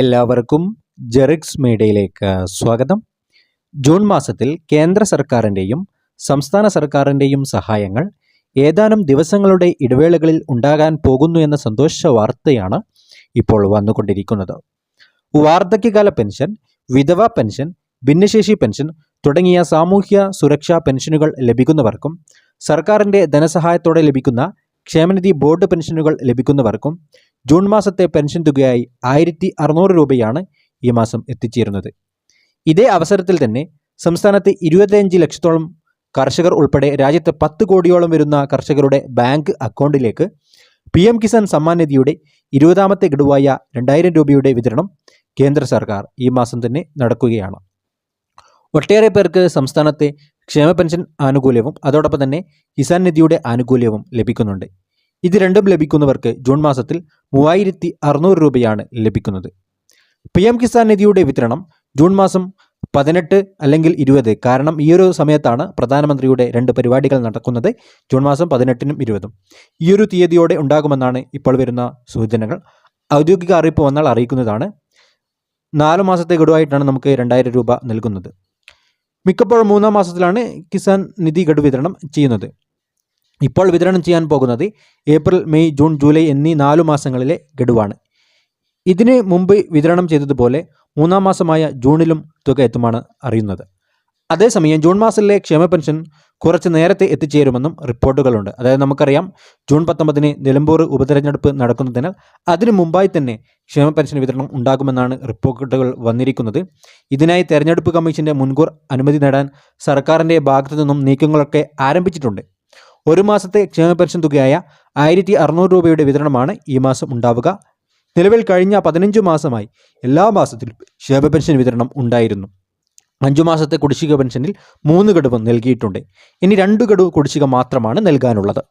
എല്ലാവർക്കും ജെറിക്സ് മീഡിയയിലേക്ക് സ്വാഗതം. ജൂൺ മാസത്തിൽ കേന്ദ്ര സർക്കാരിന്റെയും സംസ്ഥാന സർക്കാരിന്റെയും സഹായങ്ങൾ ഏതാനും ദിവസങ്ങളുടെ ഇടവേളകളിൽ ഉണ്ടാകാൻ പോകുന്നു എന്ന സന്തോഷ വാർത്തയാണ് ഇപ്പോൾ വന്നുകൊണ്ടിരിക്കുന്നത്. വാർദ്ധക്യകാല പെൻഷൻ വിധവ പെൻഷൻ ഭിന്നശേഷി പെൻഷൻ തുടങ്ങിയ സാമൂഹ്യ സുരക്ഷാ പെൻഷനുകൾ ലഭിക്കുന്നവർക്കും സർക്കാരിന്റെ ധനസഹായത്തോടെ ലഭിക്കുന്ന ക്ഷേമനിധി ബോർഡ് പെൻഷനുകൾ ലഭിക്കുന്നവർക്കും ജൂൺ മാസത്തെ പെൻഷൻ തുകയായി ആയിരത്തി അറുന്നൂറ് രൂപയാണ് ഈ മാസം എത്തിച്ചേരുന്നത്. ഇതേ അവസരത്തിൽ തന്നെ സംസ്ഥാനത്ത് ഇരുപത്തിയഞ്ച് ലക്ഷത്തോളം കർഷകർ ഉൾപ്പെടെ രാജ്യത്ത് പത്ത് കോടിയോളം വരുന്ന കർഷകരുടെ ബാങ്ക് അക്കൗണ്ടിലേക്ക് പി എം കിസാൻ സമ്മാൻ നിധിയുടെ ഇരുപതാമത്തെ ഗഡുവായ രണ്ടായിരം രൂപയുടെ വിതരണം കേന്ദ്ര സർക്കാർ ഈ മാസം തന്നെ നടക്കുകയാണ്. ഒട്ടേറെ പേർക്ക് സംസ്ഥാനത്തെ ക്ഷേമ പെൻഷൻ ആനുകൂല്യവും അതോടൊപ്പം തന്നെ കിസാൻ നിധിയുടെ ആനുകൂല്യവും ലഭിക്കുന്നുണ്ട്. ഇത് രണ്ടും ലഭിക്കുന്നവർക്ക് ജൂൺ മാസത്തിൽ മൂവായിരത്തി അറുന്നൂറ് രൂപയാണ് ലഭിക്കുന്നത്. പി എം കിസാൻ നിധിയുടെ വിതരണം ജൂൺ മാസം പതിനെട്ട് അല്ലെങ്കിൽ ഇരുപത് കാരണം ഈ ഒരു സമയത്താണ് പ്രധാനമന്ത്രിയുടെ രണ്ട് പരിപാടികൾ നടക്കുന്നത് ജൂൺ മാസം പതിനെട്ടിനും ഇരുപതും. ഈ ഒരു തീയതിയോടെ ഉണ്ടാകുമെന്നാണ് ഇപ്പോൾ വരുന്ന സൂചനകൾ. ഔദ്യോഗിക അറിയിപ്പ് വന്നാൽ അറിയിക്കുന്നതാണ്. നാല് മാസത്തെ ഗഡുവായിട്ടാണ് നമുക്ക് രണ്ടായിരം രൂപ നൽകുന്നത്. മിക്കപ്പോഴും മൂന്നാം മാസത്തിലാണ് കിസാൻ നിധി ഗഡു വിതരണം ചെയ്യുന്നത്. ഇപ്പോൾ വിതരണം ചെയ്യാൻ പോകുന്നത് ഏപ്രിൽ മെയ് ജൂൺ ജൂലൈ എന്നീ നാലു മാസങ്ങളിലെ ഗഡുവാണ്. ഇതിന് മുമ്പ് വിതരണം ചെയ്തതുപോലെ മൂന്നാം മാസമായ ജൂണിലും തുക എത്തുമാണ് അറിയുന്നത്. അതേസമയം ജൂൺ മാസത്തിലെ ക്ഷേമ പെൻഷൻ കുറച്ച് നേരത്തെ എത്തിച്ചേരുമെന്നും റിപ്പോർട്ടുകളുണ്ട്. അതായത് നമുക്കറിയാം ജൂൺ പത്തൊമ്പതിന് നിലമ്പൂർ ഉപതെരഞ്ഞെടുപ്പ് നടക്കുന്നതിനാൽ അതിനു മുമ്പായി തന്നെ ക്ഷേമ പെൻഷൻ വിതരണം ഉണ്ടാകുമെന്നാണ് റിപ്പോർട്ടുകൾ വന്നിരിക്കുന്നത്. ഇതിനായി തെരഞ്ഞെടുപ്പ് കമ്മീഷന്റെ മുൻകൂർ അനുമതി നേടാൻ സർക്കാരിന്റെ ഭാഗത്തു നിന്നും നീക്കങ്ങളൊക്കെ ആരംഭിച്ചിട്ടുണ്ട്. ഒരു മാസത്തെ ക്ഷേമ പെൻഷൻ തുകയായ ആയിരത്തി അറുന്നൂറ് രൂപയുടെ വിതരണമാണ് ഈ മാസം ഉണ്ടാവുക. നിലവിൽ കഴിഞ്ഞ പതിനഞ്ച് മാസമായി എല്ലാ മാസത്തിലും ക്ഷേമ പെൻഷൻ വിതരണം ഉണ്ടായിരുന്നു. അഞ്ചു മാസത്തെ കുടിശ്ശിക പെൻഷനിൽ മൂന്ന് ഗഡുവും നൽകിയിട്ടുണ്ട്. ഇനി രണ്ട് ഗഡു കുടിശ്ശിക മാത്രമാണ് നൽകാനുള്ളത്.